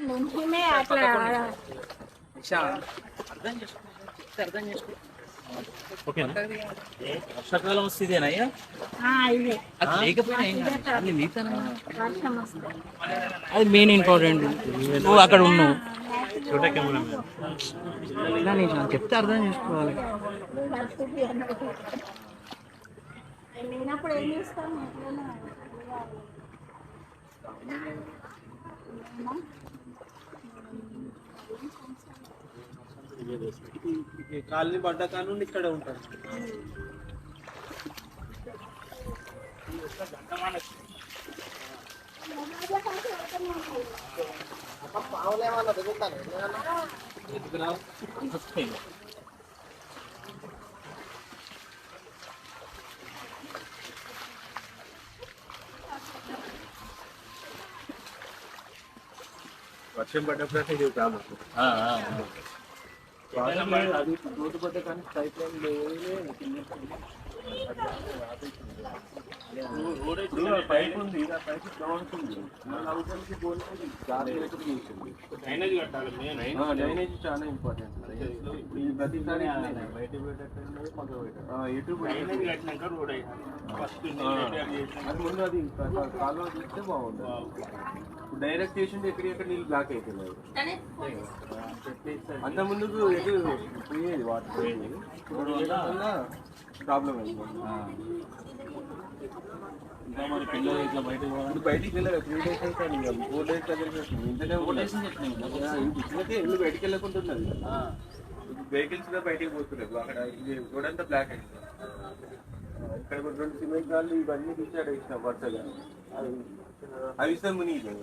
మేమే అట్లా అర్థం చేసుకో చెప్తే అర్థం చేసుకో ఓకేనా వర్షాకాలం వస్తే ఇదేనయ్యా ఆ, ఇదే అది మెయిన్ ఇంపార్టెంట్ నువ్వు అక్కడ ఉన్నావు చెప్తే అర్థం చేసుకోవాలి ఏం చేస్తాం ఎట్లనో కాలనీ పడ్డ కానుండి ఇక్కడ ఉంటారు వర్షం పడ్డప్పుడు ఇది ప్రాబ్లం ఆ, ఆ, ఆ. అది రోడ్డు పడ్డ కానీ పైప్ లైన్ పైప్ ఉంది ఆ పైప్ గ్రౌండ్ ఉంది. మన అవసరానికి పోలేదు దారి లేకుండా చేసింది. డ్రైనేజ్ కట్టాలి మెయిన్ ఆ, డ్రైనేజ్ చాలా ఇంపార్టెంట్ ఇప్పుడు ఈ ప్రతిసారి బయట పెట్టేటట్టు పక్కన పెట్టారు. ఆ, ఎటు డ్రైనేజ్ కట్టినాక రోడ్ అయ్యింది ఫస్ట్ అది ముందు అది కాలువ తీస్తే బాగుంటుంది. డైరెక్ట్ చేసింది ఎక్కడెక్కడ నీళ్ళు బ్లాక్ అవుతున్నాయి అంత ముందుకు ఎటు పోయేది వాటర్ ఇప్పుడు ప్రాబ్లం అయింది ఇంకా మరి పిల్లలు ఇట్లా బయటకు పోవాలి ఇప్పుడు బయటికి వెళ్ళారు త్రీ డేస్ అయితే ఇంకా ఫోర్ డేస్ దగ్గరికి వస్తుంది ఇంతనే ఫోటోస్ చెప్తున్నాయి ఇంటికి ఇల్లు బయటికి వెళ్ళకుంటున్నది వెహికల్స్ కూడా బయటికి పోతున్నారు అక్కడ ఇది రోడ్ అంతా బ్లాక్ అయింది ఇక్కడ కూడా రెండు సిమెంట్ రాళ్ళు ఇవన్నీ తీసాడు ఇచ్చిన వరుసగా అవి అవి ఇస్తే మునిగి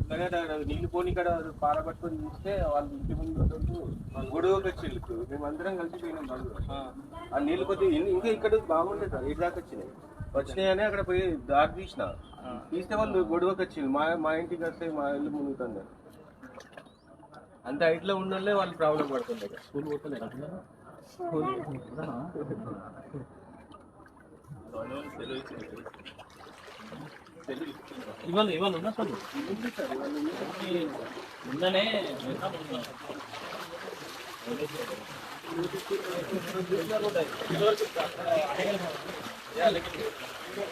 ఇబ్బంది అక్కడ నీళ్ళు పోని ఇక్కడ పాల పట్టుకొని చూస్తే వాళ్ళు ఇంటి ముందు గొడవకి వచ్చి మేమందరం కలిసి పోయినాం వాళ్ళు ఆ. నీళ్ళు కొద్ది ఇంకా ఇక్కడ బాగుండే సార్ ఇటు దాకా వచ్చినాయి. వచ్చినాయని అక్కడ పోయి దారి తీసిన. తీస్తే వాళ్ళు గొడవకి వచ్చింది మా మా ఇంటికి వస్తే మా ఇల్లు మునుగుతుంది. అంత హైట్లో ఉన్న వాళ్ళు ప్రాబ్లం పడుతుండే స్కూల్ పోతలేరా పిల్లలు? ఇవాళ ఇవాళ ఉన్నా సార్ ఉందనే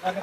అంటే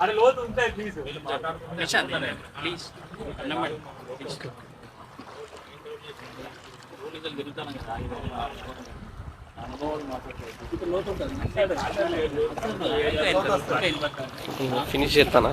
అరే లోతు ఉంటాయి ప్లీజ్ ప్లీజ్ అన్నమాట తిరుగుతాను కదా ఫినిష్ చేస్తానా?